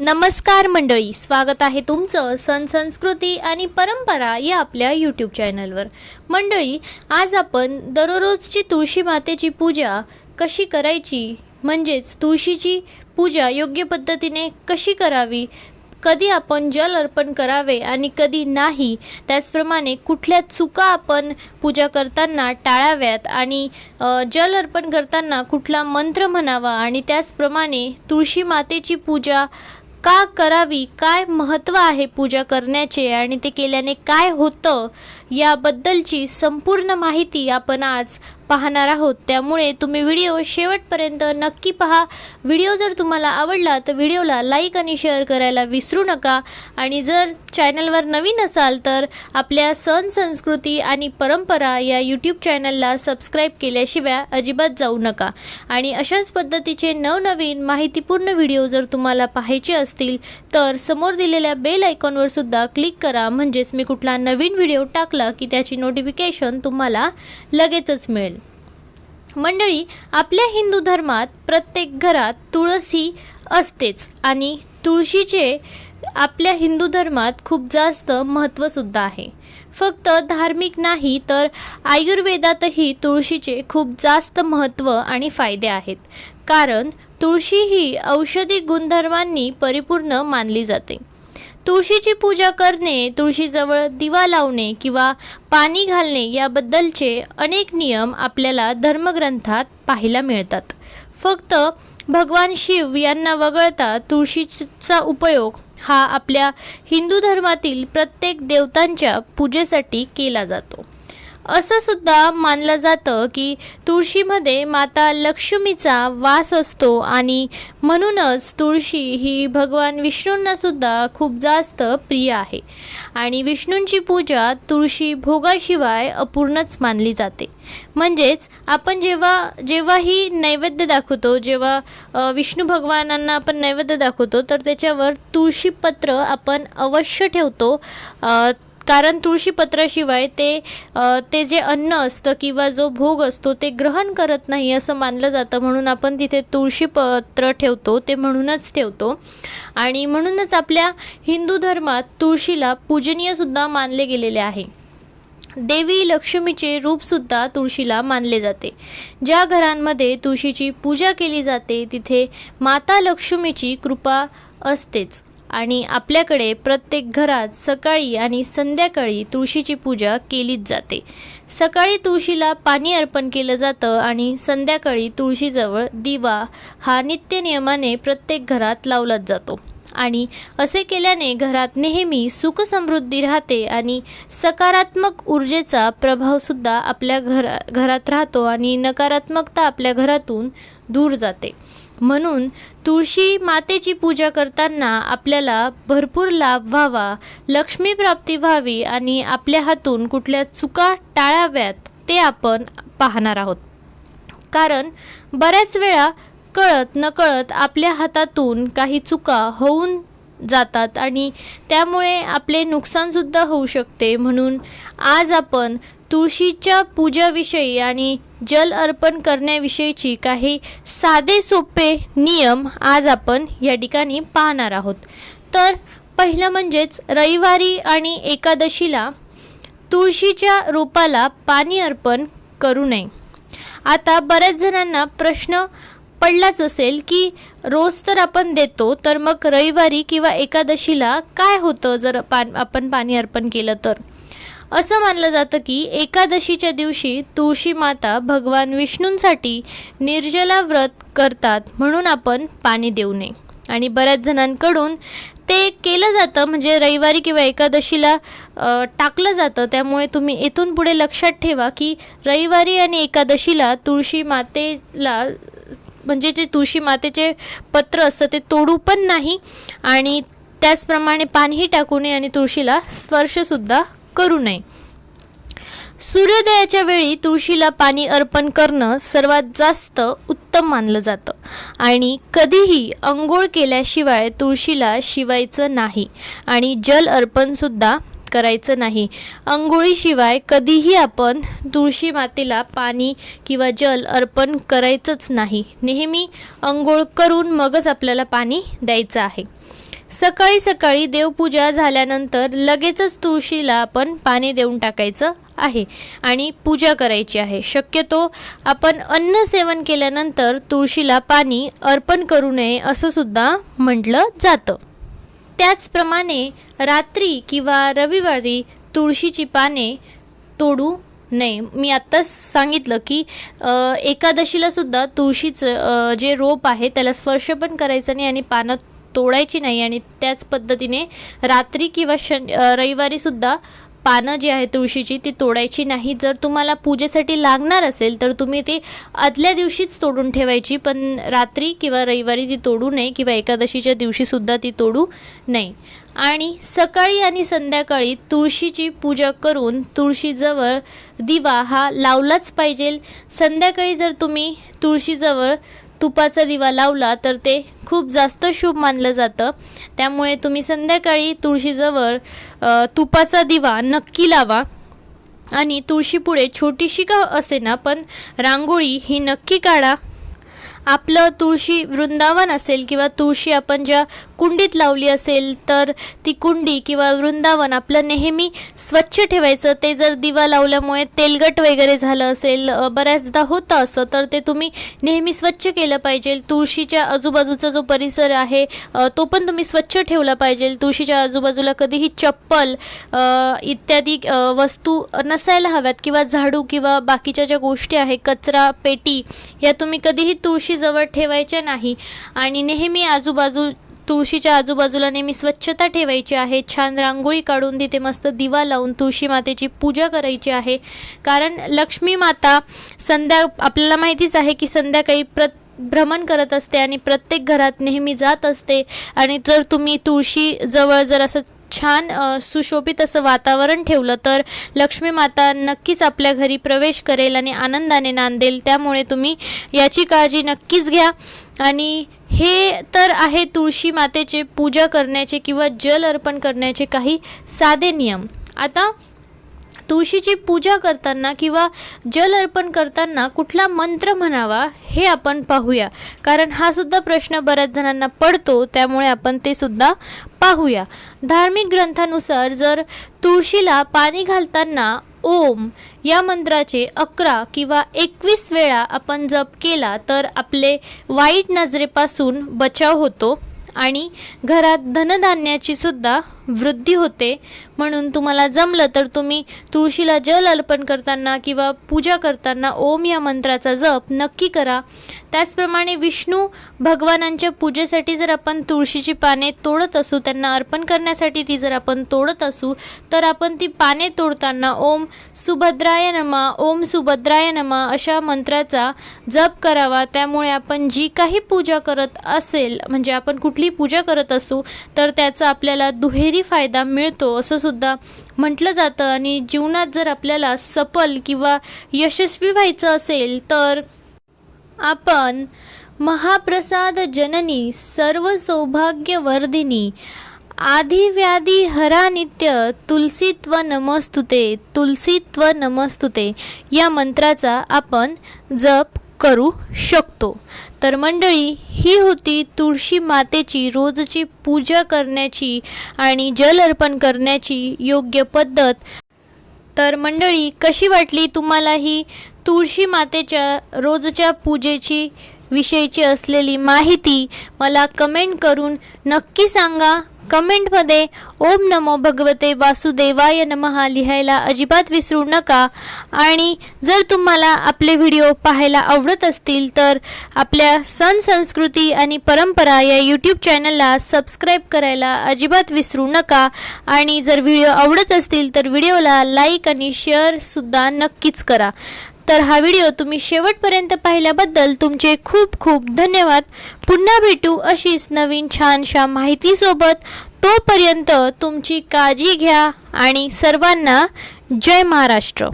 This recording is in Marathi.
नमस्कार मंडळी स्वागत आहे तुमचं सण संस्कृती आणि परंपरा या आपल्या यूट्यूब चॅनलवर मंडळी आज आपण दररोजची तुळशी मातेची पूजा कशी करायची? म्हणजेच तुळशीची पूजा योग्य पद्धतीने कशी करावी? कधी आपण जल अर्पण करावे आणि कधी नाही? त्याचप्रमाणे कुठल्या चुका आपण पूजा करताना टाळाव्यात आणि जल अर्पण करताना कुठला मंत्र म्हणावा आणि त्याचप्रमाणे तुळशी मातेची पूजा का करावी? काय महत्त्व आहे पूजा करण्याचे आणि ते केल्याने काय होतं? याबद्दलची संपूर्ण माहिती आपण आज पाहणार आहोत. त्यामुळे तुम्ही व्हिडिओ शेवटपर्यंत नक्की पहा. व्हिडिओ जर तुम्हाला आवडला तर व्हिडिओला लाईक आणि शेअर करायला विसरू नका. आणि जर चॅनलवर नवीन असाल तर आपल्या सण संस्कृती आणि परंपरा या यूट्यूब चॅनलला सबस्क्राईब केल्याशिवाय अजिबात जाऊ नका. आणि अशाच पद्धतीचे नवनवीन माहितीपूर्ण व्हिडिओ जर तुम्हाला पाहायचे असतील तर समोर दिलेल्या बेल आयकॉनवर सुद्धा क्लिक करा. म्हणजेच मी कुठला नवीन व्हिडिओ टाकला की त्याची नोटिफिकेशन तुम्हाला लगेचच मिळेल. मंडळी आपल्या हिंदू धर्मात प्रत्येक घरात तुळसी असतेच आणि तुळशीचे आपल्या हिंदू धर्मात खूप जास्त महत्त्वसुद्धा आहे. फक्त धार्मिक नाही तर आयुर्वेदातही तुळशीचे खूप जास्त महत्त्व आणि फायदे आहेत. कारण तुळशी ही औषधी गुणधर्मांनी परिपूर्ण मानली जाते. तुळशीची पूजा करणे तुळशीजवळ दिवा लावणे किंवा पाणी घालणे याबद्दलचे अनेक नियम आपल्याला धर्मग्रंथात पाहायला मिळतात. फक्त भगवान शिव यांना वगळता तुळशीचा उपयोग हा आपल्या हिंदू धर्मातील प्रत्येक देवतांच्या पूजेसाठी केला जातो. असं सुद्धा मानलं जातं की तुळशीमध्ये माता लक्ष्मीचा वास असतो आणि म्हणूनच तुळशी ही भगवान विष्णूंना सुद्धा खूप जास्त प्रिय आहे. आणि विष्णूंची पूजा तुळशी भोगाशिवाय अपूर्णच मानली जाते. म्हणजेच आपण जेव्हा जेव्हाही नैवेद्य दाखवतो जेव्हा विष्णू भगवानांना आपण नैवेद्य दाखवतो तर त्याच्यावर तुळशीपत्र आपण अवश्य ठेवतो. कारण तुळशीपत्राशिवाय ते ते जे अन्न असतं किंवा जो भोग असतो ते ग्रहण करत नाही असं मानलं जातं. म्हणून आपण तिथे तुळशीपत्र ठेवतो ते म्हणूनच ठेवतो. आणि म्हणूनच आपल्या हिंदू धर्मात तुळशीला पूजनीयसुद्धा मानले गेलेले आहे. देवी लक्ष्मीचे रूपसुद्धा तुळशीला मानले जाते. ज्या घरांमध्ये तुळशीची पूजा केली जाते तिथे माता लक्ष्मीची कृपा असतेच. आणि आपल्याकडे प्रत्येक घरात सकाळी आणि संध्याकाळी तुळशीची पूजा केलीच जाते. सकाळी तुळशीला पाणी अर्पण केलं जातं आणि संध्याकाळी तुळशीजवळ दिवा हा नित्य नियमाने प्रत्येक घरात लावलाच जातो. आणि असे केल्याने घरात नेहमी सुखसमृद्धी राहते आणि सकारात्मक ऊर्जेचा प्रभावसुद्धा आपल्या घरा घरात राहतो आणि नकारात्मकता आपल्या घरातून दूर जाते. म्हणून तुळशी मातेची पूजा करताना आपल्याला भरपूर लाभ व्हावा लक्ष्मी प्राप्ती व्हावी आणि आपल्या हातून कुठल्या चुका टाळाव्यात ते आपण पाहणार आहोत. कारण बऱ्याच वेळा कळत नकळत आपल्या हातातून काही चुका होऊन जातात आणि त्यामुळे आपले नुकसानसुद्धा होऊ शकते. म्हणून आज आपण तुळशीच्या पूजाविषयी आणि जल अर्पण करण्याविषयीची काही साधे सोपे नियम आज आपण या ठिकाणी पाहणार आहोत. तर पहिलं म्हणजेच रविवारी आणि एकादशीला तुळशीच्या रोपाला पाणी अर्पण करू नये. आता बऱ्याच जणांना प्रश्न पडलाच असेल की रोज तर आपण देतो तर मग रविवारी किंवा एकादशीला काय होतं जर पान आपण पाणी अर्पण केलं तर? असं मानलं जातं की एकादशीच्या दिवशी तुळशी माता भगवान विष्णूंसाठी निर्जला व्रत करतात म्हणून आपण पाणी देऊ नये. आणि बऱ्याच जणांकडून ते केलं जातं म्हणजे रविवारी किंवा एकादशीला टाकलं जातं. त्यामुळे तुम्ही इथून पुढे लक्षात ठेवा की रविवारी आणि एकादशीला तुळशी मातेला म्हणजे जे तुळशी मातेचे पत्र असतं ते तोडू पण नाही आणि त्याचप्रमाणे पाणीही टाकू नये आणि तुळशीला स्पर्शसुद्धा करू नये. सूर्योदयाच्या वेळी तुळशीला पाणी अर्पण करणं सर्वात जास्त उत्तम मानलं जातं. आणि कधीही अंघोळ केल्याशिवाय तुळशीला शिवायचं नाही आणि जल अर्पणसुद्धा करायचं नाही. अंघोळीशिवाय कधीही आपण तुळशी मातेला पाणी किंवा जल अर्पण करायचंच नाही. नेहमी अंघोळ करून मगच आपल्याला पाणी द्यायचं आहे. सकाळी सकाळी देवपूजा झाल्यानंतर लगेचच तुळशीला आपण पाणी देऊन टाकायचं आहे आणि पूजा करायची आहे. शक्यतो आपण अन्न सेवन केल्यानंतर तुळशीला पाणी अर्पण करू नये असं सुद्धा म्हटलं जातं. त्याचप्रमाणे रात्री किंवा रविवारी तुळशीची पाने तोडू नये. मी आत्ताच सांगितलं की एकादशीला सुद्धा तुळशीचं जे रोप आहे त्याला स्पर्श पण करायचं नाही आणि पानं तोडायची नाही आणि त्याच पद्धतीने रात्री किंवा शन रविवारीसुद्धा पानं जी आहे तुळशीची ती तोडायची नाही. जर तुम्हाला पूजेसाठी लागणार असेल तर तुम्ही ती आदल्या दिवशीच तोडून ठेवायची पण रात्री किंवा रविवारी ती तोडू नये किंवा एकादशीच्या दिवशीसुद्धा ती तोडू नये. आणि सकाळी आणि संध्याकाळी तुळशीची पूजा करून तुळशीजवळ दिवा हा लावलाच पाहिजे. संध्याकाळी जर तुम्ही तुळशीजवळ तुपाचा दिवा लावला तर ते खूप जास्त शुभ मानलं जातं. त्यामुळे तुम्ही संध्याकाळी तुळशीजवळ तुपाचा दिवा नक्की लावा. आणि तुळशीपुढे छोटीशी का असेना पण रांगोळी ही नक्की काढा. आपलं तुळशी वृंदावन असेल किंवा तुळशी आपण ज्या कुंडीत लावली असेल तर ती कुंडी किंवा वृंदावन आपलं नेहमी स्वच्छ ठेवायचं. ते जर दिवा लावल्यामुळे तेलगट वगैरे झालं असेल बऱ्याचदा होतं असं तर ते तुम्ही नेहमी स्वच्छ केलं पाहिजे. तुळशीच्या आजूबाजूचा जो परिसर आहे तो पण तुम्ही स्वच्छ ठेवला पाहिजे. तुळशीच्या आजूबाजूला कधीही चप्पल इत्यादी वस्तू नसायला हव्यात किंवा झाडू किंवा बाकीच्या ज्या गोष्टी आहे कचरा पेटी या तुम्ही कधीही तुळशी जवळ ठेवायच्या नाही. आणि नेहमी आजूबाजू तुळशीच्या आजूबाजूला नेहमी स्वच्छता ठेवायची आहे. छान रांगोळी काढून तिथे मस्त दिवा लावून तुळशी मातेची पूजा करायची आहे. कारण लक्ष्मी माता संध्या आपल्याला माहितीच आहे की संध्याकाळी प्रत भ्रमण करत असते आणि प्रत्येक घरात नेहमी जात असते. आणि जर तुम्ही तुळशी जवळ जर असं छान सुशोभित असं वातावरण ठेवलं तर लक्ष्मी माता नक्कीच आपल्या घरी प्रवेश करेल आणि आनंदाने नांदेल. त्यामुळे तुम्ही याची काळजी नक्कीच घ्या. आणि हे तर आहे तुळशी मातेचे पूजा करण्याचे किंवा जल अर्पण करण्याचे काही साधे नियम. आता तुळशीची पूजा करताना किंवा जल अर्पण करताना कुठला मंत्र म्हणावा हे आपण पाहूया. कारण हा सुद्धा प्रश्न बऱ्याच जणांना पडतो त्यामुळे आपण ते सुद्धा पाहूया. धार्मिक ग्रंथानुसार जर तुळशीला पाणी घालताना ओम या मंत्राचे अकरा किंवा एकवीस वेळा आपण जप केला तर आपले वाईट नजरेपासून बचाव होतो आणि घरात धनधान्याची सुद्धा वृद्धी होते. म्हणून तुम्हाला जमलं तर तुम्ही तुळशीला जल अर्पण करताना किंवा पूजा करताना ओम या मंत्राचा जप नक्की करा. त्याचप्रमाणे विष्णू भगवानांच्या पूजेसाठी जर आपण तुळशीची पाने तोडत असू त्यांना अर्पण करण्यासाठी ती जर आपण तोडत असू तर आपण ती पाने तोडताना ओम सुभद्राय नमा ओम सुभद्राय नमा अशा मंत्राचा जप करावा. त्यामुळे आपण जी काही पूजा करत असेल म्हणजे आपण कुठली पूजा करत असू तर त्याचा आपल्याला दुहेरी फायदा मिळतो असं सुद्धा म्हटलं जातं. आणि जीवनात जर आपल्याला सफल किंवा यशस्वी व्हायचं असेल तर आपण महाप्रसाद जननी सर्व सौभाग्यवर्धिनी आधी व्याधी हरा नित्य तुलसीत्व नमस्तुते तुलसीत्व नमस्तुते या मंत्राचा आपण जप करू शकतो. तर मंडळी ही होती तुळशी मातेची रोजची पूजा करण्याची आणि जल अर्पण करण्याची योग्य पद्धत. तर मंडळी कशी वाटली तुम्हाला ही तुळशी मातेच्या रोजच्या पूजेची विषयीची असलेली माहिती? मला कमेंट करून नक्की सांगा. कमेंटमध्ये ओम नमो भगवते वासुदेवाय नमः लिहायला अजिबात विसरू नका. आणि जर तुम्हाला आपले व्हिडिओ पाहायला आवडत असतील तर आपल्या सण संस्कृती आणि परंपरा या यूट्यूब चॅनलला सबस्क्राईब करायला अजिबात विसरू नका. आणि जर व्हिडिओ आवडत असतील तर व्हिडिओला लाईक आणि शेअरसुद्धा नक्कीच करा. तर हा व्हिडिओ तुम्ही शेवटपर्यंत पाहिल्याबद्दल तुमचे खूप खूप धन्यवाद. पुन्हा भेटू अशीच नवीन छानशा माहितीसोबत. तोपर्यंत तुमची काळजी घ्या आणि सर्वांना जय महाराष्ट्र.